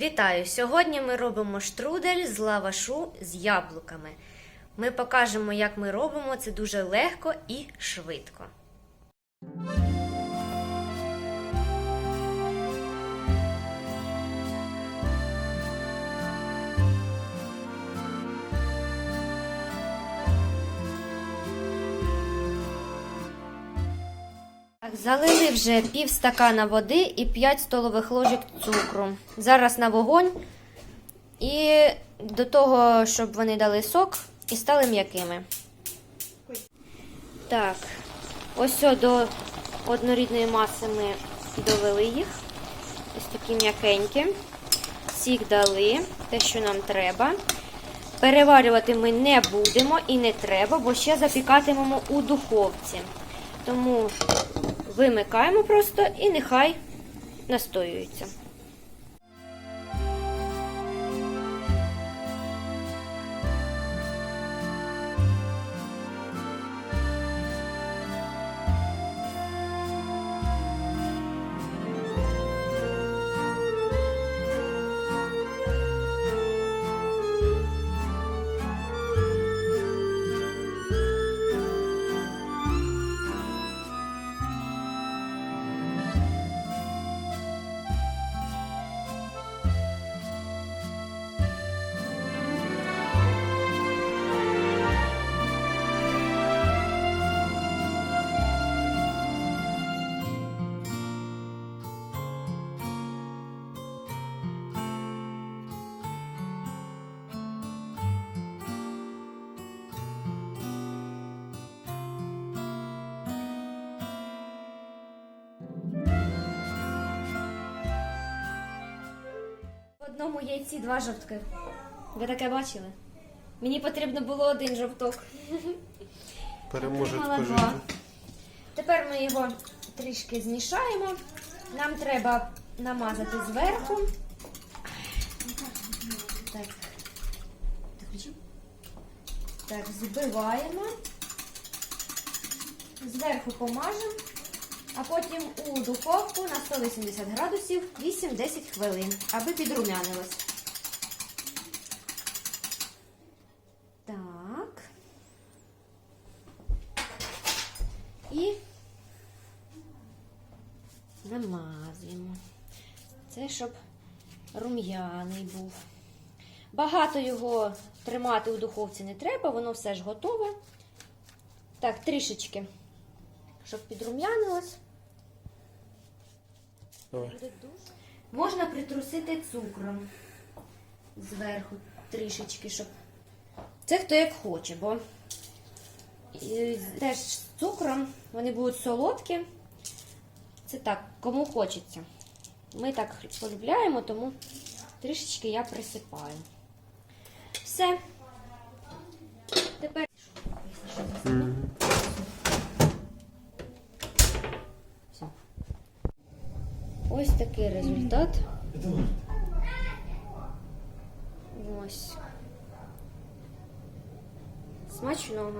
Вітаю! Сьогодні ми робимо штрудель з лавашу з яблуками. Ми покажемо, як ми робимо це дуже легко і швидко. Так, залили вже пів стакана води і 5 столових ложок цукру. Зараз на вогонь. І до того, щоб вони дали сок і стали м'якими. Так, ось до однорідної маси ми довели їх. Ось такі м'якенькі. Сік дали, те, що нам треба. Переварювати ми не будемо і не треба, бо ще запікатимемо у духовці. Тому вимикаємо просто і нехай настоюється. Одному яйці два жовтки. Ви таке бачили? Мені потрібно було один жовток. Отримала два. Тепер ми його трішки змішаємо. Нам треба намазати зверху. Так. Так, збиваємо. Зверху помажемо, а потім у духовку на 180 градусів 8-10 хвилин, аби підрумянилось. Так. І намазуємо. Це щоб рум'яний був. Багато його тримати у духовці не треба, воно все ж готове. Так, трішечки, щоб підрум'янилось. Давай. Можна притрусити цукром зверху трішечки, щоб. Це хто як хоче, бо і теж з цукром вони будуть солодкі. Це так, кому хочеться. Ми так полюбляємо, тому трішечки я присипаю. Все. Тепер. Мгм. Все. Ось такий результат. Ось. Смачного.